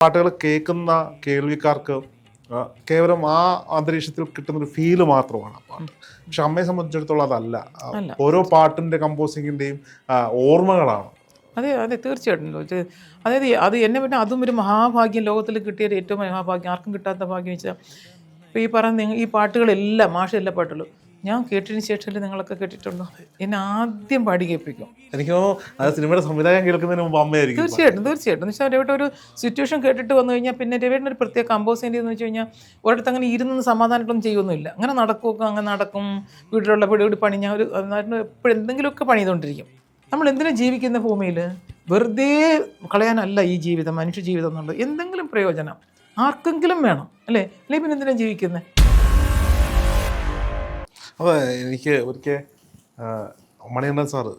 പാട്ടുകൾ കേൾക്കുന്ന കേൾവിക്കാർക്ക് കേവലം ആ അന്തരീക്ഷത്തിൽ കിട്ടുന്ന ഒരു ഫീൽ മാത്രമാണ് ആ പാട്ട്. പക്ഷെ അമ്മയെ സംബന്ധിച്ചിടത്തോളം അതല്ല. ഓരോ പാട്ടിന്റെ കമ്പോസിങ്ങിന്റെയും ഓർമ്മകളാണ്. അതെ അതെ തീർച്ചയായിട്ടും. അതായത് അത് എന്നെ പിന്നെ അതും ഒരു മഹാഭാഗ്യം. ലോകത്തിൽ കിട്ടിയ ഏറ്റവും മഹാഭാഗ്യം. ആർക്കും കിട്ടാത്ത ഭാഗ്യം വെച്ചാൽ ഇപ്പോൾ ഈ പറഞ്ഞ ഈ പാട്ടുകളെല്ലാം മാഷ എല്ലാ പാട്ടുകളും ഞാൻ കേട്ടതിന് ശേഷമല്ലേ നിങ്ങളൊക്കെ കേട്ടിട്ടുണ്ടോ എന്നെ ആദ്യം പാടി കേൾപ്പിക്കും. എനിക്ക് തോന്നുന്നു സിനിമയുടെ സംവിധാനം കേൾക്കുന്നതിന് മുമ്പ് അമ്മയായിരിക്കും തീർച്ചയായിട്ടും തീർച്ചയായിട്ടും. എന്ന് വെച്ചാൽ രവിയുടെ ഒരു സിറ്റുവേഷൻ കേട്ടിട്ട് വന്നു കഴിഞ്ഞാൽ പിന്നെ രവിയുടെ ഒരു പ്രത്യേക കമ്പോസ് എന്ന് വെച്ച് കഴിഞ്ഞാൽ ഒരിടത്ത് അങ്ങനെ ഇരുന്ന് സമാധാനമായിട്ടൊന്നും ചെയ്യുമൊന്നുമില്ല അങ്ങനെ നടക്കുമൊക്കെ അങ്ങനെ നടക്കും. വീട്ടിലുള്ള പിടിപിടി പണി ഞാൻ ഒരു എപ്പോഴും എന്തെങ്കിലുമൊക്കെ പണിതുകൊണ്ടിരിക്കും നമ്മൾ എന്തിനാ ജീവിക്കുന്ന ഭൂമിയിൽ? വെറുതെ കളയാനല്ല ഈ ജീവിതം മനുഷ്യ ജീവിതം എന്നുള്ളത്. എന്തെങ്കിലും പ്രയോജനം ആർക്കെങ്കിലും വേണം അല്ലേ? അല്ലെങ്കിൽ പിന്നെ എന്തിനാണ് ജീവിക്കുന്നത് അതെ എനിക്ക് ഒരിക്കൽ മണികണ്ഠൻ സാറ്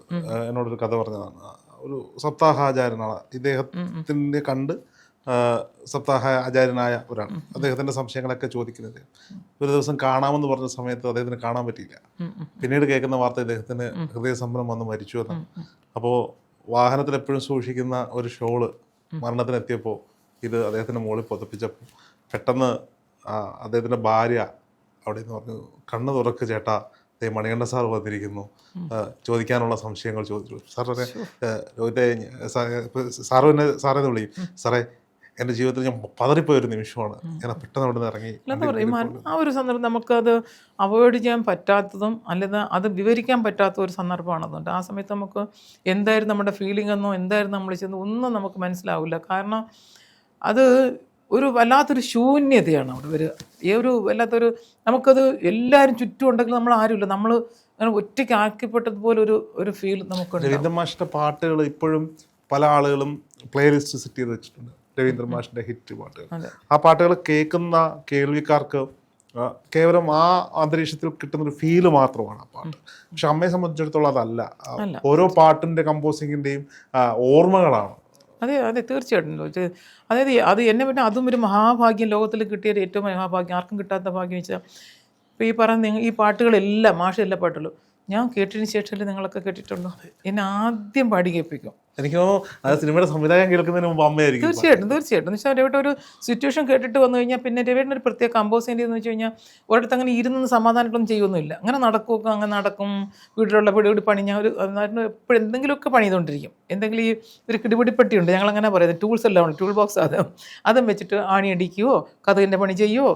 എന്നോടൊരു കഥ പറഞ്ഞതാണ്. ഒരു സപ്താഹ ആചാര്യനാണ് ഇദ്ദേഹത്തിന്റെ കണ്ട് സപ്താഹ ആചാര്യനായ ഒരാൾ അദ്ദേഹത്തിന്റെ സംശയങ്ങളൊക്കെ ചോദിക്കുന്നത്. ഒരു ദിവസം കാണാമെന്ന് പറഞ്ഞ സമയത്ത് അദ്ദേഹത്തിന് കാണാൻ പറ്റിയില്ല. പിന്നീട് കേൾക്കുന്ന വാർത്ത ഇദ്ദേഹത്തിന് ഹൃദയ ഹൃദയസമ്പന്നം വന്ന് മരിച്ചു എന്നാണ്. അപ്പോൾ വാഹനത്തിൽ എപ്പോഴും സൂക്ഷിക്കുന്ന ഒരു ഷോൾ മരണത്തിനെത്തിയപ്പോൾ ഇത് അദ്ദേഹത്തിന്റെ മുകളിൽ പൊതപ്പിച്ചപ്പോൾ പെട്ടെന്ന് അദ്ദേഹത്തിന്റെ അദ്ദേഹത്തിന്റെ ഭാര്യ അവിടെ നിന്ന് പറഞ്ഞു കണ്ണ് തുറക്ക് ചേട്ടാ ദേ മണികണ്ഠ സാർ വന്നിരിക്കുന്നു. ചോദിക്കാനുള്ള സംശയങ്ങൾ ചോദിച്ചു. സാർ പറയാം രോഹിത്തെ സാറ് എന്നെ സാറേ വിളിക്കും സാറേ എന്റെ ജീവിതത്തിൽ ഞാൻ പതറിപ്പോയ ഒരു നിമിഷമാണ് ഞാൻ പെട്ടെന്ന് അവിടെ നിന്ന് ഇറങ്ങി ആ ഒരു സന്ദർഭം നമുക്കത് അവോയ്ഡ് ചെയ്യാൻ പറ്റാത്തതും അല്ലെങ്കിൽ അത് വിവരിക്കാൻ പറ്റാത്ത ഒരു സന്ദർഭമാണ് അതുകൊണ്ട് ആ സമയത്ത് നമുക്ക് എന്തായിരുന്നു നമ്മുടെ ഫീലിംഗ് എന്നോ എന്തായിരുന്നു നമ്മൾ ചെയ്യുന്നത് ഒന്നും നമുക്ക് മനസ്സിലാവില്ല. കാരണം അത് ഒരു വല്ലാത്തൊരു ശൂന്യതയാണ് അവിടെ വരിക. ഈ ഒരു വല്ലാത്തൊരു നമുക്കത് എല്ലാവരും ചുറ്റും ഉണ്ടെങ്കിൽ നമ്മൾ ആരുമില്ല. നമ്മൾ അങ്ങനെ ഒറ്റയ്ക്ക് ആക്കിപ്പെട്ടതുപോലെ ഒരു ഒരു ഫീൽ നമുക്ക് രവീന്ദ്ര മാഷിന്റെ പാട്ടുകൾ ഇപ്പോഴും പല ആളുകളും പ്ലേലിസ്റ്റ് സെറ്റ് ചെയ്ത് വെച്ചിട്ടുണ്ട്. രവീന്ദ്ര മാഷിന്റെ ഹിറ്റ് പാട്ടുകൾ. ആ പാട്ടുകൾ കേൾക്കുന്ന കേൾവിക്കാർക്ക് കേവലം ആ അന്തരീക്ഷത്തിൽ കിട്ടുന്ന ഒരു ഫീൽ മാത്രമാണ് ആ പാട്ട്. പക്ഷെ അമ്മയെ സംബന്ധിച്ചിടത്തോളം അതല്ല. ഓരോ പാട്ടിന്റെ കമ്പോസിംഗിന്റെയും ഓർമ്മകളാണ്. അതെ അതെ തീർച്ചയായിട്ടും ചോദിച്ചത് അതായത് അത് എന്നെ പിന്നെ അതും ഒരു മഹാഭാഗ്യം. ലോകത്തിൽ കിട്ടിയ ഏറ്റവും മഹാഭാഗ്യം. ആർക്കും കിട്ടാത്ത ഭാഗ്യം വെച്ചാൽ ഇപ്പോൾ ഈ പറഞ്ഞ ഈ പാട്ടുകളെല്ലാം മാഷെല്ലാം പാട്ടുകളും ഞാൻ കേട്ടതിന് ശേഷമല്ലേ നിങ്ങളൊക്കെ കേട്ടിട്ടുണ്ടോ എന്നെ ആദ്യം പാടി കേൾപ്പിക്കും. എനിക്ക് തോന്നുന്നു സിനിമയുടെ സംവിധാനം കേൾക്കുന്നതിന് മുമ്പ് അമ്മയായിരിക്കും തീർച്ചയായിട്ടും തീർച്ചയായിട്ടും. എന്ന് വെച്ചാൽ രവിയുടെ ഒരു സിറ്റുവേഷൻ കേട്ടിട്ട് വന്നു കഴിഞ്ഞാൽ പിന്നെ രവിയുടെ ഒരു പ്രത്യേക കമ്പോസ് എന്ന് വെച്ച് കഴിഞ്ഞാൽ ഒരിടത്ത് അങ്ങനെ ഇരുന്ന് സമാധാനമായിട്ടൊന്നും ചെയ്യുന്നില്ല അങ്ങനെ നടക്കുമൊക്കെ അങ്ങനെ നടക്കും. വീട്ടിലുള്ള പിടിപിടി പണി ഞാൻ ഒരു എപ്പോഴും എന്തെങ്കിലുമൊക്കെ പണിതുകൊണ്ടിരിക്കും എന്തെങ്കിലും ഈ ഒരു കിടിപിടിപ്പെട്ടിയുണ്ട്. ഞങ്ങൾ അങ്ങനെ പറയുന്നത് ടൂൾസ് എല്ലാം ഉണ്ട്. ടൂൾ ബോക്സ് അത്. അതും വെച്ചിട്ട് ആണി അടിക്കുവോ കഥകിന്റെ പണി ചെയ്യുമോ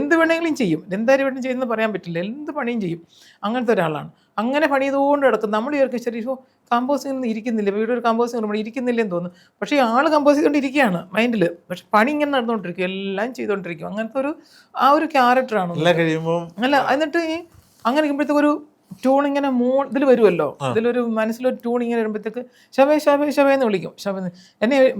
എന്ത് വേണമെങ്കിലും ചെയ്യും. എന്തായാലും വേണം ചെയ്യുന്നത് പറയാൻ പറ്റില്ല. എന്ത് പണിയും ചെയ്യും. അങ്ങനത്തെ ഒരാളാണ്. അങ്ങനെ പണി ചെയ്തുകൊണ്ട് കിടക്കും നമ്മൾ ഇവർക്ക് ശരി കമ്പോസിംഗ് ഒന്നും ഇരിക്കുന്നില്ല. വീട് ഒരു കമ്പോസിംഗ് നമ്മൾ ഇരിക്കുന്നില്ലെന്ന് തോന്നുന്നു. പക്ഷേ ഈ ആൾ കമ്പോസ് ചെയ്തുകൊണ്ടിരിക്കുകയാണ് മൈൻഡിൽ പക്ഷെ പണി ഇങ്ങനെ നടന്നുകൊണ്ടിരിക്കും. എല്ലാം ചെയ്തുകൊണ്ടിരിക്കും. അങ്ങനത്തെ ഒരു ആ ഒരു ക്യാരക്ടറാണ് കഴിയുമ്പോൾ അല്ല എന്നിട്ട് ഈ അങ്ങനെ ഇരിക്കുമ്പോഴത്തേക്ക് ഒരു ട്യൂൺ ഇങ്ങനെ മൂ ഇതിൽ വരുമല്ലോ ഇതിലൊരു മനസ്സിലൊരു ട്യൂൺ ഇങ്ങനെ വരുമ്പോഴത്തേക്ക് ശവേ ശവേ ശവേ എന്ന് വിളിക്കും. ശവ എന്നെ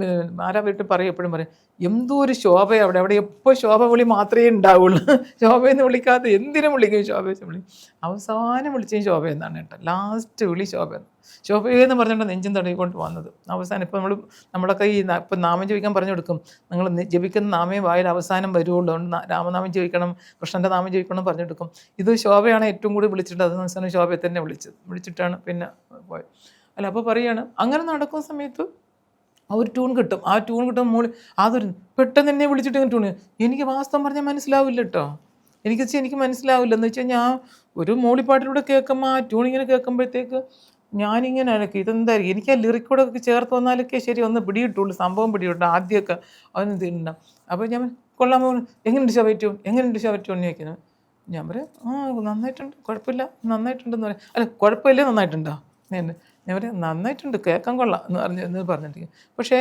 ആരാ വീട്ടിൽ പറയും എപ്പോഴും പറയും എന്തോ ഒരു ശോഭ അവിടെ? അവിടെ എപ്പോൾ ശോഭ വിളി മാത്രമേ ഉണ്ടാവുള്ളൂ. ശോഭയെന്ന് വിളിക്കാതെ എന്തിനും വിളിക്കും ശോഭ വിളി. അവസാനം വിളിച്ചത് ശോഭ എന്നാണ് കേട്ടോ. ലാസ്റ്റ് വിളി ശോഭ എന്ന്. ശോഭയെന്ന് പറഞ്ഞുകൊണ്ട് നെഞ്ചും തടയിക്കൊണ്ട് വന്നത്. അവസാനം ഇപ്പം നമ്മൾ നമ്മളൊക്കെ ഈ ഇപ്പം നാമം ജപിക്കാൻ പറഞ്ഞു കൊടുക്കും. നിങ്ങൾ ജപിക്കുന്ന നാമേ വായിൽ അവസാനം വരുള്ളൂ. അതുകൊണ്ട് രാമനാമം ജപിക്കണം കൃഷ്ണന്റെ നാമം ജപിക്കണം പറഞ്ഞു കൊടുക്കും. ഇത് ശോഭയാണ് ഏറ്റവും കൂടുതൽ വിളിച്ചിട്ട് അത് അവസാനം ശോഭയെ തന്നെ വിളിച്ചത്. വിളിച്ചിട്ടാണ് പിന്നെ പോയത്. അല്ല അപ്പോൾ പറയാണ് അങ്ങനെ നടക്കുന്ന സമയത്ത് ആ ഒരു ട്യൂൺ കിട്ടും. ആ ട്യൂൺ കിട്ടും മോളി. അതൊരു പെട്ടെന്ന് എന്നെ വിളിച്ചിട്ട് ട്യൂൺ എനിക്ക് വാസ്തവം പറഞ്ഞാൽ മനസ്സിലാവില്ല കേട്ടോ എനിക്ക് എനിക്ക് മനസ്സിലാവില്ല. എന്ന് വെച്ചാൽ ഞാൻ ഒരു മൂളിപ്പാട്ടിലൂടെ കേൾക്കുമ്പോൾ ആ ട്യൂൺ ഇങ്ങനെ കേൾക്കുമ്പോഴത്തേക്ക് ഞാനിങ്ങനെ അനക്ക് ഇതെന്തായിരിക്കും? എനിക്ക് ആ ലിറിക്കൂടെ ഒക്കെ ചേർത്ത് വന്നാലൊക്കെ ശരി ഒന്ന് പിടിയിട്ടുള്ളൂ സംഭവം പിടിയിട്ടുള്ളൂ ആദ്യമൊക്കെ അതൊന്നും തിന്നണം അപ്പോൾ ഞാൻ കൊള്ളാമോ എങ്ങനെയുണ്ട് ശവ ട്യൂൺ എങ്ങനെയുണ്ട് ശവ ട്യൂൺ ചോദിക്കുന്നത് ഞാൻ പറയാം ആ നന്നായിട്ടുണ്ട് കുഴപ്പമില്ല നന്നായിട്ടുണ്ടെന്ന് പറയാം. അല്ല കുഴപ്പമില്ലേ നന്നായിട്ടുണ്ടോ? ഞാൻ ഞാൻ പറയാം നന്നായിട്ടുണ്ട് കേൾക്കാൻ കൊള്ളാം എന്ന് പറഞ്ഞ് എന്ന് പറഞ്ഞിട്ട് പക്ഷേ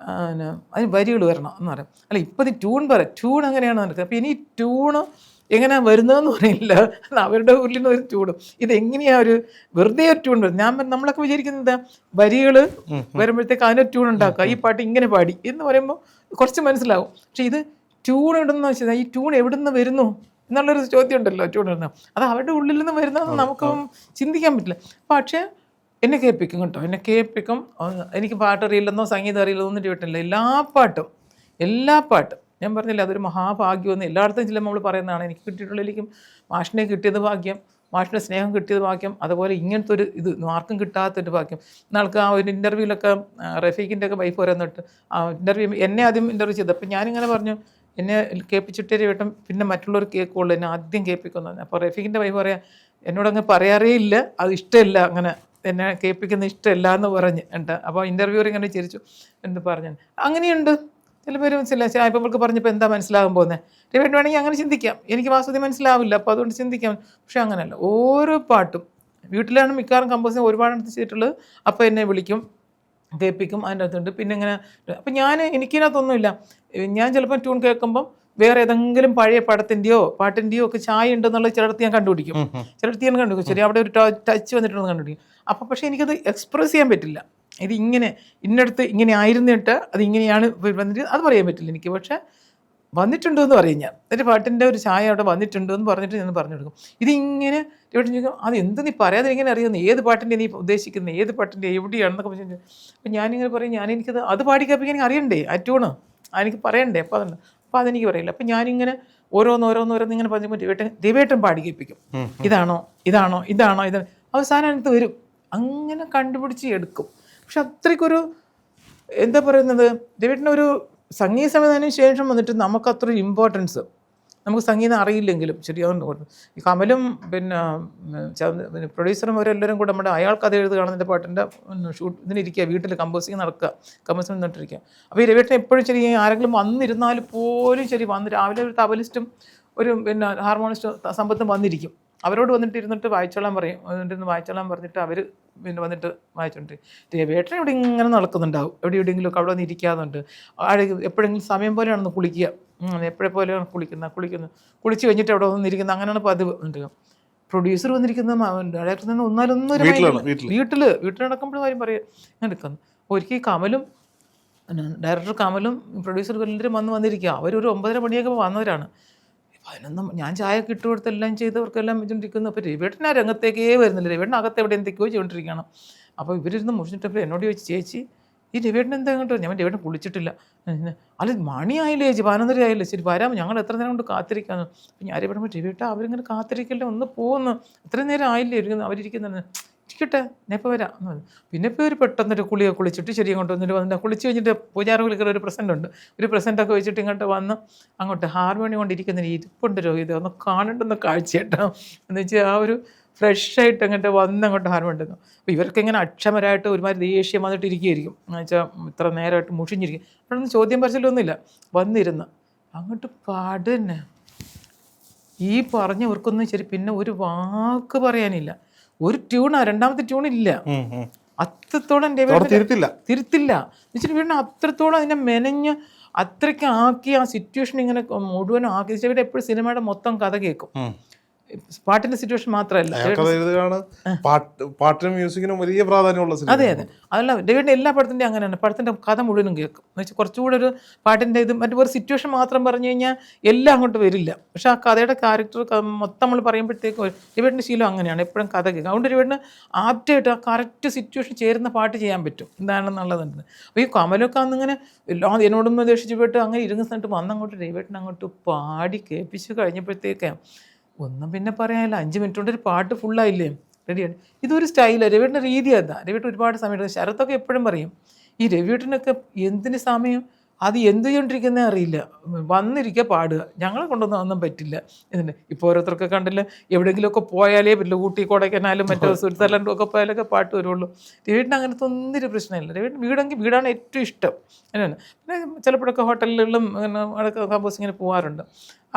പിന്നെ അതിന് വരികൾ വരണം എന്ന് പറയാം. അല്ല ഇപ്പം ട്യൂൺ പറയാം ട്യൂൺ എങ്ങനെയാണ് നടക്കുക അപ്പം ഇനി ട്യൂണ് എങ്ങനെയാണ് വരുന്നതെന്ന് പറയില്ല. അവരുടെ ഉള്ളിൽ നിന്ന് ഒരു ട്യൂണും. ഇത് എങ്ങനെയാ ഒരു വെറുതെ ഒരു ട്യൂൺ വരും? ഞാൻ നമ്മളൊക്കെ വിചാരിക്കുന്നത് വരികൾ വരുമ്പോഴത്തേക്ക് അതിനൊരു ട്യൂൺ ഉണ്ടാക്കുക ഈ പാട്ട് ഇങ്ങനെ പാടി എന്ന് പറയുമ്പോൾ കുറച്ച് മനസ്സിലാവും. പക്ഷേ ഇത് ട്യൂൺ ഇടുന്ന വെച്ചാൽ ഈ ട്യൂൺ എവിടെ നിന്ന് വരുന്നു? എന്നുള്ളൊരു ചോദ്യം ഉണ്ടല്ലോ ചൂടുന്ന അത് അവരുടെ ഉള്ളിൽ നിന്ന് വരുന്നതെന്ന് നമുക്കും ചിന്തിക്കാൻ പറ്റില്ല. പക്ഷേ എന്നെ കേൾപ്പിക്കും കേട്ടോ. എന്നെ കേൾപ്പിക്കും. എനിക്ക് പാട്ട് പാട്ടറിയില്ലെന്നോ സംഗീതം അറിയില്ലെന്നോ ഒന്നും ചോദിട്ടില്ല എല്ലാ പാട്ടും എല്ലാ പാട്ടും. ഞാൻ പറഞ്ഞില്ല അതൊരു മഹാഭാഗ്യമെന്ന് എല്ലായിടത്തും ചില നമ്മൾ പറയുന്നതാണ്. എനിക്ക് കിട്ടിയിട്ടുള്ളതിലേക്കും മാഷിനെ കിട്ടിയത് ഭാഗ്യം. മാഷിന്റെ സ്നേഹം കിട്ടിയത് ഭാഗ്യം. അതുപോലെ ഇങ്ങനത്തെ ഒരു ഇത് ആർക്കും കിട്ടാത്തൊരു ഭാഗ്യം. നാൾക്ക് ആ ഒരു ഇന്റർവ്യൂവിലൊക്കെ റഫീഖിന്റെ ഒക്കെ വൈഫ് പറയുന്നിട്ട് ആ ഇന്റർവ്യൂ എന്നെ ആദ്യം ഇന്റർവ്യൂ ചെയ്തു. അപ്പം ഞാനിങ്ങനെ പറഞ്ഞു എന്നെ കേൾപ്പിച്ചിട്ടേ വട്ടം പിന്നെ മറ്റുള്ളവർ കേൾക്കുള്ളൂ എന്നെ ആദ്യം കേൾപ്പിക്കുന്നു അപ്പോൾ റഫീഖിന്റെ വൈഫ് പറയാം എന്നോട് അങ്ങ് പറയാറേ ഇല്ല അത് ഇഷ്ടമില്ല അങ്ങനെ എന്നെ കേൾപ്പിക്കുന്ന ഇഷ്ടമില്ല എന്ന് പറഞ്ഞ് ഉണ്ട് അപ്പോൾ ഇന്റർവ്യൂർ ഇങ്ങനെ ചിരിച്ചു എന്ന് പറഞ്ഞു? അങ്ങനെയുണ്ട്. ചില പേര് മനസ്സിലായി. ഇപ്പോൾ ഇവർക്ക് പറഞ്ഞപ്പോൾ എന്താ മനസ്സിലാകാൻ പോകുന്നത്? രവേട്ട് വേണമെങ്കിൽ അങ്ങനെ ചിന്തിക്കാം. എനിക്ക് വാസ്തുതി മനസ്സിലാവില്ല അപ്പോൾ അതുകൊണ്ട് ചിന്തിക്കാം. പക്ഷേ അങ്ങനെയല്ല. ഓരോ പാട്ടും വീട്ടിലാണ് മിക്കവാറും കമ്പോസിങ് ഒരുപാട് അടുത്ത് ചെയ്തിട്ടുള്ളത് അപ്പോൾ എന്നെ വിളിക്കും. കേൾപ്പിക്കും അതിന്റെ അകത്തുണ്ട്. പിന്നെ ഇങ്ങനെ അപ്പം ഞാൻ എനിക്കിനകത്തൊന്നുമില്ല ഞാൻ ചിലപ്പോൾ ട്യൂൺ കേൾക്കുമ്പം വേറെ ഏതെങ്കിലും പഴയ പടത്തിന്റെയോ പാട്ടിന്റെയോ ഒക്കെ ചായ ഉണ്ടെന്നുള്ളത് ചിലടത്ത് ഞാൻ കണ്ടുപിടിക്കും. ചിലടത്ത് ഞാൻ കണ്ടുപിടിക്കും. ശരി അവിടെ ഒരു ടച്ച് വന്നിട്ടുണ്ടെന്ന് കണ്ടുപിടിക്കും. അപ്പോൾ പക്ഷേ എനിക്കത് എക്സ്പ്രസ് ചെയ്യാൻ പറ്റില്ല. ഇത് ഇങ്ങനെ ഇന്നടത്ത് ഇങ്ങനെ ആയിരുന്നിട്ട് അത് ഇങ്ങനെയാണ് വന്നിട്ട് അത് പറയാൻ പറ്റില്ല എനിക്ക്. പക്ഷേ വന്നിട്ടുണ്ട് എന്ന് പറയും ഞാൻ. എന്നിട്ട് പാട്ടിന്റെ ഒരു ചായ അവിടെ വന്നിട്ടുണ്ട് എന്ന് പറഞ്ഞിട്ട് ഞാൻ പറഞ്ഞു കൊടുക്കും. ഇതിങ്ങനെ ഇവിടെ ചോദിക്കും അത് എന്ത് നീ പറയാതെ ഇങ്ങനെ അറിയുന്നു? ഏത് പാട്ടിന്റെ നീ ഉദ്ദേശിക്കുന്നത് ഏത് പാട്ടിന്റെ എവിടെയാണെന്നൊക്കെ പറഞ്ഞു അപ്പം ഞാനിങ്ങനെ പറയും ഞാൻ എനിക്കത് അത് പാടിക്കപ്പോൾ എനിക്ക് അറിയണ്ടേ? ആ എനിക്ക് പറയണ്ടേ? അപ്പോൾ അതുണ്ട്. അപ്പോൾ അതെനിക്ക് പറയില്ല. അപ്പം ഞാനിങ്ങനെ ഓരോന്ന് ഓരോന്ന് ഓരോന്ന് ഇങ്ങനെ പറഞ്ഞപ്പോൾ ദൈവേട്ടൻ ദൈവേട്ടൻ പാടി കേൾപ്പിക്കും. ഇതാണോ? ഇതാണോ? ഇതാണോ? ഇതാണ് അവസാനം അടുത്ത് വരും. അങ്ങനെ കണ്ടുപിടിച്ച് എടുക്കും. പക്ഷെ അത്രയ്ക്കൊരു എന്താ പറയുന്നത്? രവേട്ടനൊരു സംഗീത സംവിധാനം ശേഷം വന്നിട്ട് നമുക്കത്ര ഇമ്പോർട്ടൻസ് നമുക്ക് സംഗീതം അറിയില്ലെങ്കിലും ശരി ഈ കമലും പിന്നെ പിന്നെ പ്രൊഡ്യൂസറും അവരെല്ലാവരും കൂടെ നമ്മുടെ അയാൾക്ക് അത് എഴുതുകയാണെന്നിന്റെ പാട്ടിന്റെ ഷൂട്ട് ഇതിനിരിക്കുക വീട്ടിൽ കമ്പോസിങ് നടക്കുക കമ്പോസിങ് നിന്നിട്ടിരിക്കുക അപ്പോൾ ഈ രവേട്ടൻ എപ്പോഴും ശരി ആരെങ്കിലും വന്നിരുന്നാൽ പോലും ശരി വന്ന് രാവിലെ ഒരു തബലിസ്റ്റും ഒരു പിന്നെ ഹാർമോണിസ്റ്റ് സമ്പത്തും വന്നിരിക്കും. അവരോട് വന്നിട്ട് ഇരുന്നിട്ട് വായിച്ചോളാൻ പറയും. ഇരുന്ന് വായിച്ചോളാൻ പറഞ്ഞിട്ട് അവർ പിന്നെ വന്നിട്ട് വായിച്ചോണ്ട് വേട്ടൻ ഇവിടെ ഇങ്ങനെ നടക്കുന്നുണ്ടാവും. എവിടെ എവിടെയെങ്കിലും ഒക്കെ അവിടെ വന്ന് ഇരിക്കാറുണ്ട് എപ്പോഴെങ്കിലും സമയം പോലെയാണെന്ന് കുളിക്കുക. എപ്പോഴെ പോലെയാണ് കുളിക്കുന്നത്? കുളിക്കുന്നത് കുളിച്ച് കഴിഞ്ഞിട്ട് അവിടെ വന്നിരിക്കുന്നത് അങ്ങനെയാണ് പതിവ് ഉണ്ട്. പ്രൊഡ്യൂസർ വന്നിരിക്കുന്ന ഡയറക്ടർ നിന്ന് ഒന്നാലൊന്നും വീട്ടിൽ വീട്ടിൽ നടക്കുമ്പോഴും കാര്യം പറയുക എടുക്കുന്നു ഒരിക്കൽ കമലും ഡയറക്ടർ കമലും പ്രൊഡ്യൂസർ എല്ലാവരും വന്ന് വന്നിരിക്കുക. അവരൊരു ഒമ്പതര മണിയൊക്കെ വന്നവരാണ്. പതിനൊന്നും ഞാൻ ചായ ഇട്ട് കൊടുത്ത് എല്ലാം ചെയ്തവർക്കെല്ലാം വെച്ചുകൊണ്ടിരിക്കുന്നു അപ്പോൾ രവിയേട്ടൻ ആ രംഗത്തേക്കേ വരുന്നില്ല. രവിയേട്ടൻ അകത്ത് എവിടെ എന്തൊക്കെയോ ചെയ്തുകൊണ്ടിരിക്കുകയാണ് അപ്പോൾ ഇവരിരുന്ന് മുഷിഞ്ഞിട്ടപ്പോൾ എന്നോട് ചോദിച്ചു ചേച്ചി ഈ രവിയേട്ടൻ എന്താ അങ്ങോട്ട് ഞാൻ രവിയേട്ടൻ കുളിച്ചിട്ടില്ല. അല്ല മണിയായില്ലേ ചേച്ചി? പതിനൊന്നര ആയില്ലേ? ശരി വരാം ഞങ്ങൾ എത്ര നേരം കൊണ്ട് കാത്തിരിക്കാന്ന്. അപ്പം ഞാൻ രവിയേട്ടൻ രവിയേട്ട അവരിങ്ങനെ കാത്തിരിക്കല്ലേ ഒന്ന് പോകുന്നു എത്ര നേരം ആയില്ലേ ഇരിക്കുന്നു? അവരിയ്ക്കുന്നുണ്ട് ഇരിക്കട്ടെ ഞാൻ വരാം എന്ന് പറഞ്ഞു. പിന്നെ ഇപ്പോൾ ഒരു പെട്ടെന്നൊരു കുളിയെ കുളിച്ചിട്ട് ശരി അങ്ങോട്ട് വന്നിട്ട് കുളിച്ച് കഴിഞ്ഞിട്ട് പൂജാറുകൾക്ക് ഒരു പ്രസന്റ് ഉണ്ട് ഒരു പ്രസന്റൊക്കെ വെച്ചിട്ട് ഇങ്ങോട്ട് വന്ന് അങ്ങോട്ട് ഹാർമോണി കൊണ്ടിരിക്കുന്ന ഒരു ഇരിപ്പുണ്ട് രോഹിത്. ഒന്ന് കാണേണ്ടെന്ന് കേട്ടോ. എന്ന് വെച്ചാൽ ആ ഒരു ഫ്രഷ് ആയിട്ട് അങ്ങോട്ട് വന്ന് അങ്ങോട്ട് ഹാർമോണി ഉണ്ടെന്നു അപ്പോൾ ഇവർക്ക് ഇങ്ങനെ അക്ഷമരായിട്ട് ഒരുമാതിരി ദേഷ്യം വന്നിട്ട് ഇരിക്കുകയായിരിക്കും എന്ന് വെച്ചാൽ ഇത്ര നേരമായിട്ട് മുഷിഞ്ഞിരിക്കും. അവിടെ നിന്ന് ചോദ്യം പറച്ചിലൊന്നുമില്ല. വന്നിരുന്ന്. അങ്ങോട്ട് പാടുന്നെ ഈ പറഞ്ഞവർക്കൊന്നും ശരി പിന്നെ ഒരു വാക്ക് പറയാനില്ല. ഒരു ട്യൂണാ രണ്ടാമത്തെ ട്യൂൺ ഇല്ല. അത്രത്തോളം എന്റെ തിരുത്തില്ല. തിരുത്തില്ല. എന്നുവെച്ചിട്ട് അത്രത്തോളം അതിനെ മെനഞ്ഞ് അത്രയ്ക്ക് ആക്കി ആ സിറ്റുവേഷൻ ഇങ്ങനെ മുഴുവനും ആക്കി. എപ്പോഴും സിനിമയുടെ മൊത്തം കഥ കേൾക്കും. പാട്ടിന്റെ സിറ്റുവേഷൻ മാത്രമല്ല. പാട്ടിനും മ്യൂസിക്കിനും വലിയ പ്രാധാന്യമുള്ള അതെ അതെ. അതല്ല ഡേവിഡിന്റെ എല്ലാ പടത്തിന്റെയും അങ്ങനെയാണ്. പടത്തിന്റെ കഥ മുഴുവനും കേൾക്കും. എന്ന് വെച്ചാൽ കുറച്ചുകൂടെ ഒരു പാട്ടിന്റെ ഇത് മറ്റു ഒരു സിറ്റുവേഷൻ മാത്രം പറഞ്ഞു കഴിഞ്ഞാൽ എല്ലാം അങ്ങോട്ട് വരില്ല. പക്ഷെ ആ കഥയുടെ ക്യാരക്ടർ മൊത്തം നമ്മൾ പറയുമ്പോഴത്തേക്ക് ഡേവിഡിന്റെ ശീലം അങ്ങനെയാണ്. എപ്പോഴും കഥ കേൾക്കും. അതുകൊണ്ട് ഡേവിഡിന് ആപ്റ്റായിട്ട് ആ കറക്റ്റ് സിറ്റുവേഷൻ ചേരുന്ന പാട്ട് ചെയ്യാൻ പറ്റും. എന്താണെന്നുള്ളതുണ്ട്. അപ്പോൾ ഈ കമലൊക്കെ അന്നിങ്ങനെ എല്ലാ എന്നോടൊന്നും ദേഷിച്ചു പോയിട്ട് അങ്ങനെ ഇരുന്ന് സ്ഥലത്ത് വന്നങ്ങോട്ട് ഡേവിഡിനെ അങ്ങോട്ട് പാടി കേൾപ്പിച്ച് കഴിഞ്ഞപ്പോഴത്തേക്ക് ഒന്നും പിന്നെ പറയാനില്ല. അഞ്ച് മിനിറ്റ് കൊണ്ട് ഒരു പാട്ട് ഫുള്ളായില്ലേ റെഡിയാണ് ഇതൊരു സ്റ്റൈലാണ് രവിയുടെ രീതി അതാ. രവിയുടെ ഒരുപാട് സമയം ശരത്തൊക്കെ എപ്പോഴും പറയും ഈ രവിയേട്ടനൊക്കെ എന്തിന് സമയം? അത് എന്ത് ചെയ്തുകൊണ്ടിരിക്കുന്നേ അറിയില്ല. വന്നിരിക്കുക പാടുക. ഞങ്ങളെ കൊണ്ടൊന്നും ഒന്നും പറ്റില്ല. എന്നിട്ട് ഇപ്പോൾ ഓരോരുത്തർക്ക് കണ്ടില്ല? എവിടെയെങ്കിലുമൊക്കെ പോയാലേ പറ്റില്ല ഊട്ടി കൊടൈക്കനാലും മറ്റോ സ്വിറ്റ്സർലൻഡും ഒക്കെ പോയാലൊക്കെ പാട്ട് വരുള്ളൂ. രവിയേട്ടന് അങ്ങനത്തെ ഒന്നൊരു പ്രശ്നമില്ല. രവീട്ടിന് വീടെങ്കിൽ വീടാണ് ഏറ്റവും ഇഷ്ടം. അങ്ങനെയാണ് പിന്നെ ചിലപ്പോഴൊക്കെ ഹോട്ടലുകളിലും അങ്ങനെ അടക്ക കമ്പോസ് ഇങ്ങനെ പോകാറുണ്ട്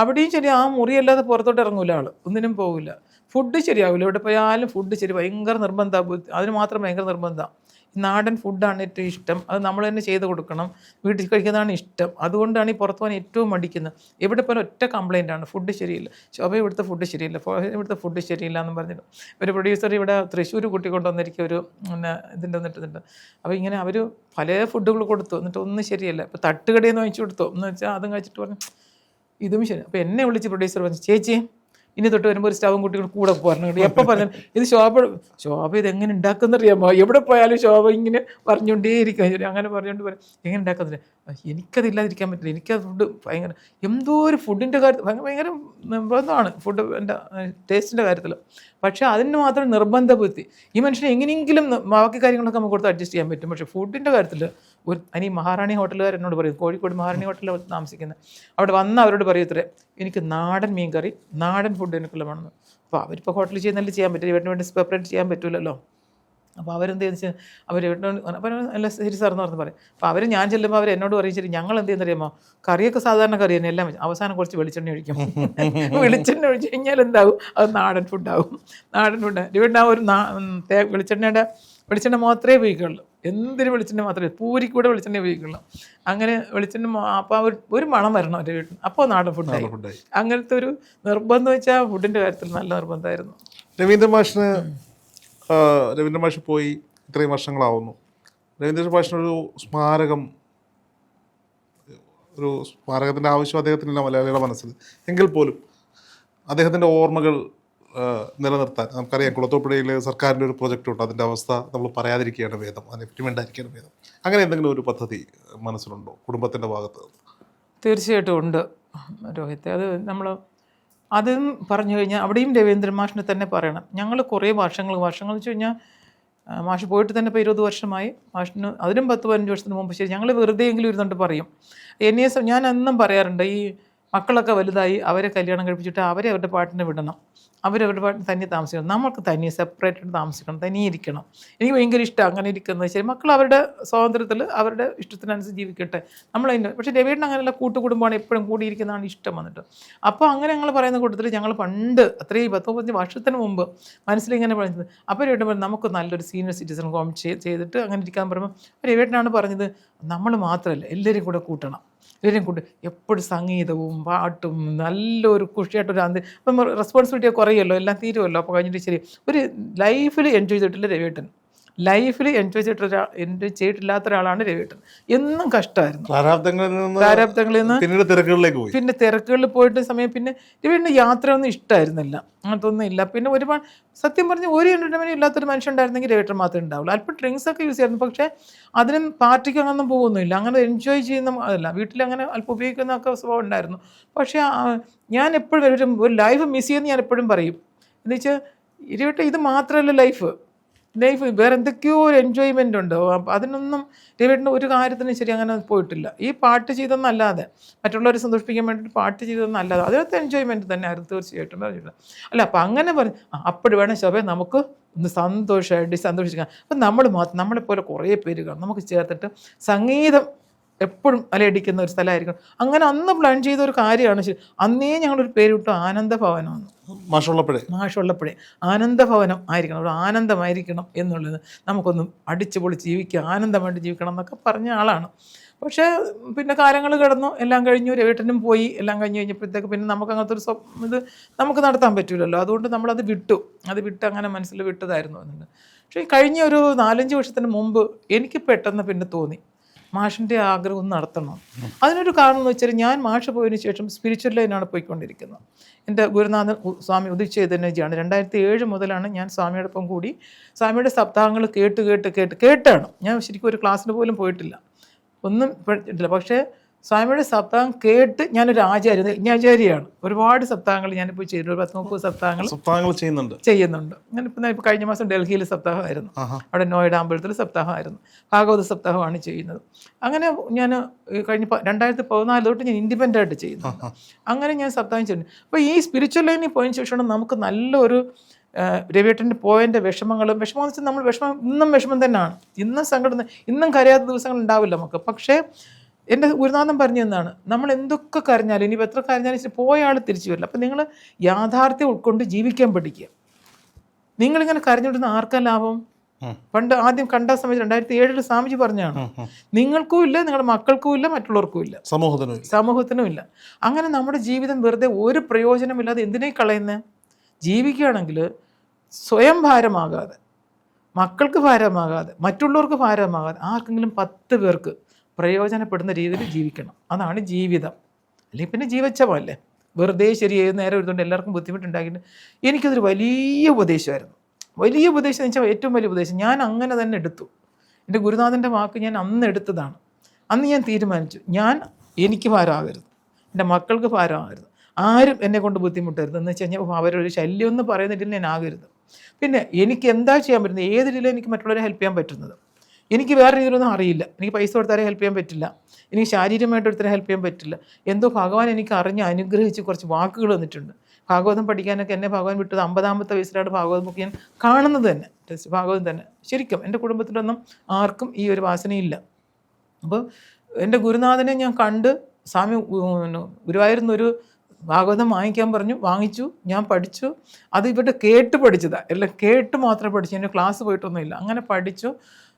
അവിടെയും ശരി ആ മുറിയല്ലാതെ പുറത്തോട്ട് ഇറങ്ങൂല ആൾ ഒന്നിനും പോകില്ല ഫുഡ് ശരിയാവില്ല. എവിടെ പോയാലും ഫുഡ് ശരി. ഭയങ്കര നിർബന്ധമാണ് അതിന് മാത്രം ഭയങ്കര നിർബന്ധമാണ് നാടൻ ഫുഡാണ് ഏറ്റവും ഇഷ്ടം. അത് നമ്മൾ തന്നെ ചെയ്ത് കൊടുക്കണം. വീട്ടിൽ കഴിക്കുന്നതാണ് ഇഷ്ടം. അതുകൊണ്ടാണ് ഈ പുറത്ത് പോകാൻ ഏറ്റവും മടിക്കുന്നത്. എവിടെ പോലും ഒറ്റ കംപ്ലൈന്റ് ആണ്. ഫുഡ് ശരിയില്ല. ശോഭ ഇവിടുത്തെ ഫുഡ് ശരിയില്ല. ഇവിടുത്തെ ഫുഡ് ശരിയില്ല എന്ന് പറഞ്ഞിട്ട്. ഒരു പ്രൊഡ്യൂസർ ഇവിടെ തൃശ്ശൂർ കുട്ടി കൊണ്ടുവന്നിരിക്കും ഒരു പിന്നെ ഇതിന്റെ വന്നിട്ടുണ്ട് അപ്പോൾ ഇങ്ങനെ അവർ പല ഫുഡുകൾ കൊടുത്തു. എന്നിട്ട് ഒന്നും ശരിയല്ല. ഇപ്പോൾ തട്ടുകടയിൽ നിന്ന് വാങ്ങിച്ചു കൊടുത്തു. എന്ന് വെച്ചാൽ അതും കഴിച്ചിട്ട് പറഞ്ഞു ഇതും ശരി. അപ്പോൾ എന്നെ വിളിച്ച് പ്രൊഡ്യൂസർ പറഞ്ഞു ചേച്ചി ഇനി തൊട്ട് വരുമ്പോൾ ഒരു സ്റ്റാവ് കുട്ടികൾ കൂടെ പറഞ്ഞു എപ്പോൾ പറഞ്ഞു ഇത് ശോഭ ശോഭ ഇത് എങ്ങനെ ഉണ്ടാക്കുന്നറിയാമോ എവിടെ പോയാലും ശോഭ ഇങ്ങനെ പറഞ്ഞുകൊണ്ടേയിരിക്കും. അങ്ങനെ പറഞ്ഞുകൊണ്ട് പറയും എങ്ങനെ ഉണ്ടാക്കുന്നില്ല എനിക്കതില്ലാതിരിക്കാൻ പറ്റില്ല. എനിക്കത് ഫുഡ് ഭയങ്കര എന്തോ ഒരു ഫുഡിന്റെ കാര്യത്തിൽ ഭയങ്കര ഭയങ്കര നിർബന്ധമാണ് ഫുഡ് എന്റെ ടേസ്റ്റിന്റെ കാര്യത്തിൽ പക്ഷേ അതിന് മാത്രം നിർബന്ധ ബുദ്ധി ഈ മനുഷ്യനെ എങ്ങനെയെങ്കിലും ബാക്കി കാര്യങ്ങളൊക്കെ നമുക്ക് കൊടുത്ത് അഡ്ജസ്റ്റ് ചെയ്യാൻ പറ്റും. പക്ഷേ ഫുഡിന്റെ കാര്യത്തിൽ ഒരു അനി മഹാറാണി ഹോട്ടലുകാർ എന്നോട് പറയും കോഴിക്കോട് മഹാറാണി ഹോട്ടലിൽ താമസിക്കുന്നത് അവിടെ വന്ന് അവരോട് പറയത്രേ എനിക്ക് നാടൻ മീൻ കറി നാടൻ ഫുഡ് എനിക്കുള്ള വേണമെന്ന്. അപ്പോൾ അവരിപ്പോൾ ഹോട്ടലിൽ ചെയ്യുന്നതിൽ ചെയ്യാൻ പറ്റില്ല ഇവരുടെ വേണ്ടി സെപ്പറേറ്റ് ചെയ്യാൻ പറ്റില്ലല്ലോ അപ്പോൾ അവരെന്ത് ചെയ്യുന്ന വെച്ചാൽ അവർ അപ്പോൾ അല്ല ശരി സാർ എന്ന് പറഞ്ഞ് പറയും. അപ്പോൾ അവർ ഞാൻ ചെല്ലുമ്പോൾ അവർ എന്നോട് പറയും ശരി ഞങ്ങൾ എന്ത് ചെയ്യുന്നറിയാമോ കറിയൊക്കെ സാധാരണ കറി തന്നെ എല്ലാം അവസാനം കുറച്ച് വെളിച്ചെണ്ണ ഒഴിക്കും. വെളിച്ചെണ്ണ ഒഴിച്ച് കഴിഞ്ഞാൽ എന്താകും അത് നാടൻ ഫുഡാവും നാടൻ ഫുഡ് ഇവിടെ ആ ഒരു വെളിച്ചെണ്ണയുടെ വെളിച്ചെണ്ണ മാത്രമേ ഉപയോഗിക്കുള്ളൂ. എന്തിന് വെളിച്ചെണ്ണ മാത്രമേ? പൂരിക്കൂടെ വെളിച്ചെണ്ണ ഉപയോഗിക്കുള്ളൂ. അങ്ങനെ വെളിച്ചെണ്ണ അപ്പോൾ ഒരു ഒരു മണം വരണം അവരുടെ വീട്ടിൽ അപ്പോൾ നാടൻ ഫുഡ് ഫുഡായി അങ്ങനത്തെ ഒരു നിർബന്ധം വെച്ചാൽ ഫുഡിന്റെ കാര്യത്തിൽ നല്ല നിർബന്ധമായിരുന്നു. രവീന്ദ്ര മാഷിന് രവീന്ദ്ര മാഷ് പോയി ഇത്രയും വർഷങ്ങളാവുന്നു. രവീന്ദ്ര മാഷിനൊരു സ്മാരകം ഒരു സ്മാരകത്തിന്റെ ആവശ്യം അദ്ദേഹത്തിനില്ല മലയാളിയുടെ മനസ്സിൽ. എങ്കിൽ പോലും അദ്ദേഹത്തിന്റെ ഓർമ്മകൾ നിലനിർത്താൻ. നമുക്കറിയാം കുളത്തോപ്പുഴയിൽ സർക്കാരിന്റെ ഒരു പ്രൊജക്റ്റ് ഉണ്ട് അതിന്റെ അവസ്ഥ നമ്മൾ പറയാതിരിക്കുകയാണ് വേദം. അതിനെപ്പറ്റി മിണ്ടായിരിക്കുകയാണ് വേദം. അങ്ങനെ എന്തെങ്കിലും ഒരു പദ്ധതി മനസ്സിലുണ്ടോ? കുടുംബത്തിന്റെ ഭാഗത്ത് തീർച്ചയായിട്ടും ഉണ്ട് രോഹിത് അത് നമ്മൾ അതും പറഞ്ഞു കഴിഞ്ഞാൽ അവിടെയും രവീന്ദ്രൻ മാഷിനെ തന്നെ പറയണം. ഞങ്ങൾ കുറേ വർഷങ്ങൾ വർഷങ്ങൾ വെച്ച് കഴിഞ്ഞാൽ മാഷ് പോയിട്ട് തന്നെ ഇപ്പോൾ ഇരുപത് വർഷമായി. മാഷിന് അതിനും പത്ത് പതിനഞ്ച് വർഷത്തിന് മുമ്പ് ശരി ഞങ്ങൾ വെറുതെ എങ്കിലും ഇരുന്നുകൊണ്ട് പറയും. എന്നെ ഞാൻ എന്നും പറയാറുണ്ട് ഈ മക്കളൊക്കെ വലുതായി അവരെ കല്യാണം കഴിപ്പിച്ചിട്ട് അവരെ അവരുടെ പാട്ടിന് വിടണം. അവരവരുടെ പാട്ടിന് തനിയെ താമസിക്കണം. നമ്മൾക്ക് തനിയെ സെപ്പറേറ്റ് താമസിക്കണം. തനിയെ ഇരിക്കണം. എനിക്ക് ഭയങ്കര ഇഷ്ടം അങ്ങനെ ഇരിക്കുന്നത്. ശരി മക്കൾ അവരുടെ സ്വാതന്ത്ര്യത്തിൽ അവരുടെ ഇഷ്ടത്തിനനുസരിച്ച് ജീവിക്കട്ടെ. നമ്മൾ നമ്മളതിന്റെ പക്ഷേ രവീടിന് അങ്ങനെയുള്ള കൂട്ടുകുടുംബമാണ് എപ്പോഴും കൂടിയിരിക്കുന്നതാണ് ഇഷ്ടം വന്നിട്ട്. അപ്പോൾ അങ്ങനെ ഞങ്ങൾ പറയുന്ന കൂട്ടത്തിൽ ഞങ്ങൾ പണ്ട് അത്രയും പത്ത് മുപ്പത്തഞ്ച് വർഷത്തിന് മുമ്പ് മനസ്സിലിങ്ങനെ പറഞ്ഞത്. അപ്പോൾ പറഞ്ഞു നമുക്ക് നല്ലൊരു സീനിയർ സിറ്റിസൺ കോം ചെയ്തിട്ട് അങ്ങനെ ഇരിക്കാൻ പറയുമ്പോൾ രവീട്ടനാണ് പറഞ്ഞത് നമ്മൾ മാത്രമല്ല എല്ലാവരും കൂടെ കൂട്ടണം. എല്ലാവരും കൊണ്ട് എപ്പോഴും സംഗീതവും പാട്ടും നല്ലൊരു കുഷിയായിട്ടൊരു അന്തി അപ്പം റെസ്പോൺസിബിലിറ്റി കുറയുമല്ലോ? എല്ലാം തീരുമല്ലോ? അപ്പോൾ കഴിഞ്ഞിട്ട് ശരി. ഒരു ലൈഫിൽ എൻജോയ് ചെയ്തിട്ടില്ല രവീട്ടൻ ലൈഫിൽ എൻജോയ് ചെയ്തിട്ടൊരാ എൻജോയ് ചെയ്തിട്ടില്ലാത്ത ഒരാളാണ് രവീട്ടൻ എന്നും കഷ്ടമായിരുന്നു. പ്രാരാബ്ദങ്ങളിൽ നിന്ന് പിന്നീട് തിരക്കുകളിലേക്ക് പോയി. പിന്നെ തിരക്കുകളിൽ പോയിട്ട് സമയം പിന്നെ രവീടിന് യാത്രയൊന്നും ഇഷ്ടമായിരുന്നില്ല. അങ്ങനത്തൊന്നും ഇല്ല പിന്നെ ഒരുപാട് സത്യം പറഞ്ഞ് ഒരു എന്റർടൈൻമെന്റ് ഇല്ലാത്തൊരു മനുഷ്യൻ ഉണ്ടായിരുന്നെങ്കിൽ രവീട്ടൻ മാത്രമേ ഉണ്ടാവുള്ളൂ. അല്പം ഡ്രിങ്ക്സ് ഒക്കെ യൂസ് ചെയ്യായിരുന്നു. പക്ഷേ അതിനും പാർട്ടിക്ക് അങ്ങനൊന്നും പോകുന്നില്ല. അങ്ങനെ എൻജോയ് ചെയ്യുന്ന അതല്ല വീട്ടിൽ അങ്ങനെ അല്പം ഉപയോഗിക്കുന്നൊക്കെ സ്വഭാവം ഉണ്ടായിരുന്നു. പക്ഷേ ഞാൻ എപ്പോഴും ഒരു ഒരു ലൈഫ് മിസ് ചെയ്യുമെന്ന് ഞാൻ എപ്പോഴും പറയും. എന്ന് വെച്ചാൽ ഇരുവട്ടെ ഇത് മാത്രമല്ല ലൈഫ് ലൈഫ് വേറെ എന്തൊക്കെയോ ഒരു എൻജോയ്മെന്റ് ഉണ്ട്. അതിനൊന്നും രവിയേട്ടന്റെ ഒരു കാര്യത്തിനും ശരി അങ്ങനെ പോയിട്ടില്ല. ഈ പാട്ട് ചെയ്തെന്നല്ലാതെ മറ്റുള്ളവരെ സന്തോഷിപ്പിക്കാൻ വേണ്ടിയിട്ട് പാട്ട് ചെയ്തെന്നല്ലാതെ അതിനകത്ത് എൻജോയ്മെന്റ് തന്നെയായിരുന്നു തീർച്ചയായിട്ടും പറഞ്ഞിട്ടില്ല അല്ല അപ്പം അങ്ങനെ പറഞ്ഞു അപ്പോഴും വേണം ശബേ നമുക്ക് ഒന്ന് സന്തോഷമായിട്ട് സന്തോഷിക്കാം. അപ്പം നമ്മൾ മാത്രം നമ്മളെപ്പോലെ കുറേ പേര് കാണും. നമുക്ക് ചേർത്തിട്ട് സംഗീതം എപ്പോഴും അലയടിക്കുന്ന ഒരു സ്ഥലമായിരിക്കും അങ്ങനെ അന്ന് പ്ലാൻ ചെയ്ത ഒരു കാര്യമാണ് ശരി. അന്നേ ഞങ്ങളൊരു പേരിട്ടു ആനന്ദഭവനം എന്ന് മാഷുള്ളപ്പോഴേ മാഷുള്ളപ്പോഴേ ആനന്ദഭവനം ആയിരിക്കണം. ഒരു ആനന്ദമായിരിക്കണം എന്നുള്ളത് നമുക്കൊന്നും അടിച്ചു പൊളിച്ച് ജീവിക്കുക ആനന്ദമായിട്ട് ജീവിക്കണം എന്നൊക്കെ പറഞ്ഞ ആളാണ്. പക്ഷേ പിന്നെ കാലങ്ങൾ കിടന്നു എല്ലാം കഴിഞ്ഞു രവേട്ടനും പോയി എല്ലാം കഴിഞ്ഞ് കഴിഞ്ഞപ്പോഴത്തേക്ക് പിന്നെ നമുക്ക് അങ്ങനത്തെ ഒരു സ്വപ്നം ഇത് നമുക്ക് നടത്താൻ പറ്റില്ലല്ലോ അതുകൊണ്ട് നമ്മളത് വിട്ടു. അത് വിട്ട് അങ്ങനെ മനസ്സിൽ വിട്ടതായിരുന്നു എന്നുണ്ട്. പക്ഷേ കഴിഞ്ഞ ഒരു നാലഞ്ച് വർഷത്തിന് മുമ്പ് എനിക്ക് പെട്ടെന്ന് പിന്നെ തോന്നി. മാഷിന്റെ ആഗ്രഹം നടത്തണം. അതിനൊരു കാരണം എന്ന് വെച്ചാൽ ഞാൻ മാഷ് പോയതിനു ശേഷം സ്പിരിച്വൽ ലൈനാണ് പോയിക്കൊണ്ടിരിക്കുന്നത്. എന്റെ ഗുരുനാഥൻ സ്വാമി ഉദിച്ചേതനജിയാണ് രണ്ടായിരത്തി ഏഴ് മുതലാണ് ഞാൻ സ്വാമിയോടൊപ്പം കൂടി സ്വാമിയുടെ സപ്താഹങ്ങൾ കേട്ട് കേട്ട് കേട്ട് കേട്ടാണ്. ഞാൻ ശരിക്കും ഒരു ക്ലാസ്സിന് പോലും പോയിട്ടില്ല. ഒന്നും പഠിച്ചിട്ടില്ല. പക്ഷേ സ്വാമിയുടെ സപ്താഹം കേട്ട് ഞാനൊരു ആചാര്യ യജ്ഞാചാര്യയാണ് ഒരുപാട് സപ്താഹങ്ങൾ ഞാനിപ്പോൾ ചെയ്യുന്നു ഒരു പത്ത് മുപ്പത് സപ്താഹങ്ങൾ സപ്താഹങ്ങൾ ചെയ്യുന്നുണ്ട്. ചെയ്യുന്നുണ്ട്. ഞാനിപ്പോൾ ഇപ്പോൾ കഴിഞ്ഞ മാസം ഡൽഹിയിൽ സപ്താഹമായിരുന്നു. അവിടെ നോയിഡ അമ്പലത്തിൽ സപ്താഹമായിരുന്നു. ഭാഗവത സപ്താഹമാണ് ചെയ്യുന്നത്. അങ്ങനെ ഞാൻ കഴിഞ്ഞ രണ്ടായിരത്തി പതിനാല് തൊട്ട് ഞാൻ ഇൻഡിപെൻഡന്റ് ആയിട്ട് ചെയ്യുന്നു അങ്ങനെ ഞാൻ സപ്താഹം ചെയ്യുന്നു. അപ്പോൾ ഈ സ്പിരിച്വൽ ലൈനിൽ പോയതിന് ശേഷമാണ് നമുക്ക് നല്ലൊരു രവിയേട്ടന്റെ പോയതിന്റെ വിഷമങ്ങളും വിഷമം എന്ന് വെച്ചാൽ നമ്മൾ വിഷമം ഇന്നും വിഷമം തന്നെയാണ്. ഇന്നും സങ്കടം ഇന്നും കരയാത്ത ദിവസങ്ങൾ ഉണ്ടാവില്ല നമുക്ക്. പക്ഷേ എന്റെ ഗുരുനാഥൻ പറഞ്ഞു തന്നാണ് നമ്മൾ എന്തൊക്കെ കരഞ്ഞാലും ഇനി എത്ര കരഞ്ഞാലും പോയ ആൾ തിരിച്ചു വരില്ല. അപ്പം നിങ്ങൾ യാഥാർത്ഥ്യം ഉൾക്കൊണ്ട് ജീവിക്കാൻ പഠിക്കുക. നിങ്ങളിങ്ങനെ കരഞ്ഞുകൊണ്ടിരുന്ന ആർക്കാ ലാഭം. പണ്ട് ആദ്യം കണ്ട സമയത്ത് രണ്ടായിരത്തി ഏഴിൽ സ്വാമിജി പറഞ്ഞാണ് നിങ്ങൾക്കും ഇല്ല നിങ്ങളുടെ മക്കൾക്കും ഇല്ല മറ്റുള്ളവർക്കും ഇല്ല. സമൂഹത്തിനും സമൂഹത്തിനും ഇല്ല. അങ്ങനെ നമ്മുടെ ജീവിതം വെറുതെ ഒരു പ്രയോജനമില്ലാതെ എന്തിനേ കളയുന്നത് ജീവിക്കുകയാണെങ്കിൽ സ്വയം ഭാരമാകാതെ മക്കൾക്ക് ഭാരമാകാതെ മറ്റുള്ളവർക്ക് ഭാരമാകാതെ ആർക്കെങ്കിലും പത്ത് പേർക്ക് പ്രയോജനപ്പെടുന്ന രീതിയിൽ ജീവിക്കണം. അതാണ് ജീവിതം. അല്ലെങ്കിൽ പിന്നെ പോലെ വെറുതെ ഏത് നേരം എടുത്തുകൊണ്ട് എല്ലാവർക്കും ബുദ്ധിമുട്ടുണ്ടാക്കിയിട്ട് എനിക്കതൊരു വലിയ ഉപദേശമായിരുന്നു. വലിയ ഉപദേശം എന്ന് വെച്ചാൽ ഏറ്റവും വലിയ ഉപദേശം. ഞാൻ അങ്ങനെ തന്നെ എടുത്തു. എന്റെ ഗുരുനാഥന്റെ വാക്ക് ഞാൻ അന്ന് എടുത്തതാണ്. അന്ന് ഞാൻ തീരുമാനിച്ചു. ഞാൻ എനിക്ക് ഭാരമാകരുത്. എന്റെ മക്കൾക്ക് ഭാരമാകരുത്. ആരും എന്നെ കൊണ്ട് ബുദ്ധിമുട്ടരുത്. എന്ന് വെച്ച് കഴിഞ്ഞാൽ അവരൊരു ശല്യം എന്ന് പറയുന്നതിൽ ഞാൻ ആകരുത്. പിന്നെ എനിക്ക് എന്താ ചെയ്യാൻ പറ്റുന്നത്? ഏത് രീതിയിലും എനിക്ക് മറ്റുള്ളവരെ ഹെൽപ്പ് ചെയ്യാൻ പറ്റുന്നത്? എനിക്ക് വേറെ രീതിയിലൊന്നും അറിയില്ല. എനിക്ക് പൈസ കൊടുത്താലേ ഹെൽപ്പ് ചെയ്യാൻ പറ്റില്ല. എനിക്ക് ശാരീരികമായിട്ട് ഒരുത്തരെ ഹെൽപ്പ് ചെയ്യാൻ പറ്റില്ല. എന്തോ ഭഗവാൻ എനിക്ക് അറിഞ്ഞ് അനുഗ്രഹിച്ച് കുറച്ച് വാക്കുകൾ വന്നിട്ടുണ്ട് ഭാഗവതം പഠിക്കാനൊക്കെ എന്നെ ഭഗവാൻ വിട്ടത് അമ്പതാമത്തെ വയസ്സിലാണ് ഭാഗവതം ബുക്ക് ഞാൻ കാണുന്നത് തന്നെ. ഭാഗവതം തന്നെ. ശരിക്കും എന്റെ കുടുംബത്തിലൊന്നും ആർക്കും ഈ ഒരു വാസനയില്ല. അപ്പോൾ എന്റെ ഗുരുനാഥനെ ഞാൻ കണ്ട് സ്വാമി ഗുരുവായൂരുന്നൊരു ഭാഗവതം വാങ്ങിക്കാൻ പറഞ്ഞു. വാങ്ങിച്ചു. ഞാൻ പഠിച്ചു. അത് ഇവിടെ കേട്ട് പഠിച്ചതാണ് എല്ലാം കേട്ട് മാത്രമേ പഠിച്ചു. എന്റെ ക്ലാസ് പോയിട്ടൊന്നുമില്ല. അങ്ങനെ പഠിച്ചു.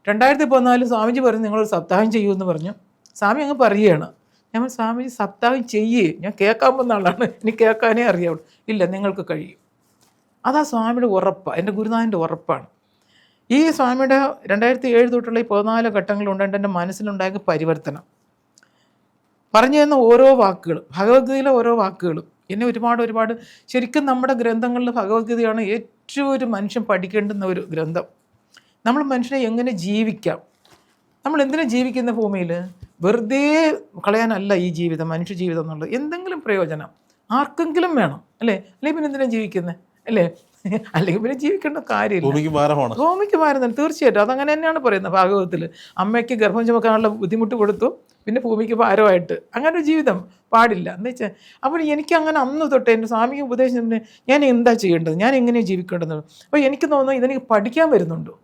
രണ്ടായിരത്തി പതിനാല് സ്വാമിജി പറഞ്ഞു നിങ്ങളൊരു സപ്താഹം എന്ന് പറഞ്ഞു. സ്വാമി അങ്ങ് പറയുകയാണ് ഞാൻ സ്വാമിജി സപ്താഹം ചെയ്യേ. ഞാൻ കേൾക്കാൻ വന്ന ആളാണ്. എനിക്ക് കേൾക്കാനേ അറിയാവുള്ളൂ. ഇല്ല നിങ്ങൾക്ക് കഴിയും. അതാ സ്വാമിയുടെ ഉറപ്പാണ് എന്റെ ഗുരുനാഥന്റെ ഉറപ്പാണ്. ഈ സ്വാമിയുടെ രണ്ടായിരത്തി ഏഴ് തൊട്ടുള്ള ഈ പതിനാല് ഘട്ടങ്ങളുണ്ടായിട്ട് എന്റെ മനസ്സിലുണ്ടായ പരിവർത്തനം. പറഞ്ഞു തന്ന ഓരോ വാക്കുകളും ഭഗവത്ഗീതയിലെ ഓരോ വാക്കുകളും എന്നെ ഒരുപാട് ഒരുപാട് ശരിക്കും നമ്മുടെ ഗ്രന്ഥങ്ങളിൽ ഭഗവത്ഗീതയാണ് ഏറ്റവും ഒരു മനുഷ്യൻ പഠിക്കേണ്ടുന്ന ഒരു ഗ്രന്ഥം. നമ്മൾ മനുഷ്യനെ എങ്ങനെ ജീവിക്കാം? നമ്മൾ എന്തിനാ ജീവിക്കുന്ന ഭൂമിയിൽ വെറുതെ കളയാനല്ല ഈ ജീവിതം മനുഷ്യ ജീവിതം എന്നുള്ളത്. എന്തെങ്കിലും പ്രയോജനം ആർക്കെങ്കിലും വേണം അല്ലേ? അല്ലെങ്കിൽ പിന്നെ എന്തിനാ ജീവിക്കുന്നത് അല്ലേ? അല്ലെങ്കിൽ പിന്നെ ജീവിക്കേണ്ട കാര്യമില്ല. ഭൂമിക്ക് ഭാരമാണ്. ഭൂമിക്ക് ഭാരം തീർച്ചയായിട്ടും. അതങ്ങനെ തന്നെയാണ് പറയുന്നത് ഭാഗവതത്തിൽ അമ്മയ്ക്ക് ഗർഭം ചുമക്കാനുള്ള ബുദ്ധിമുട്ട് കൊടുത്തു പിന്നെ ഭൂമിക്ക് ഭാരമായിട്ട്. അങ്ങനെ ഒരു ജീവിതം പാടില്ല. എന്ന് വെച്ചാൽ അപ്പോൾ എനിക്ക് അങ്ങനെ അന്ന് തൊട്ട് എന്റെ സ്വാമിക്ക് ഉപദേശം ഞാൻ എന്താ ചെയ്യേണ്ടത്? ഞാൻ എങ്ങനെയാണ് ജീവിക്കേണ്ടത്? അപ്പോൾ എനിക്ക് തോന്നുന്നു ഇതെനിക്ക് പഠിക്കാൻ വരുന്നുണ്ടോ.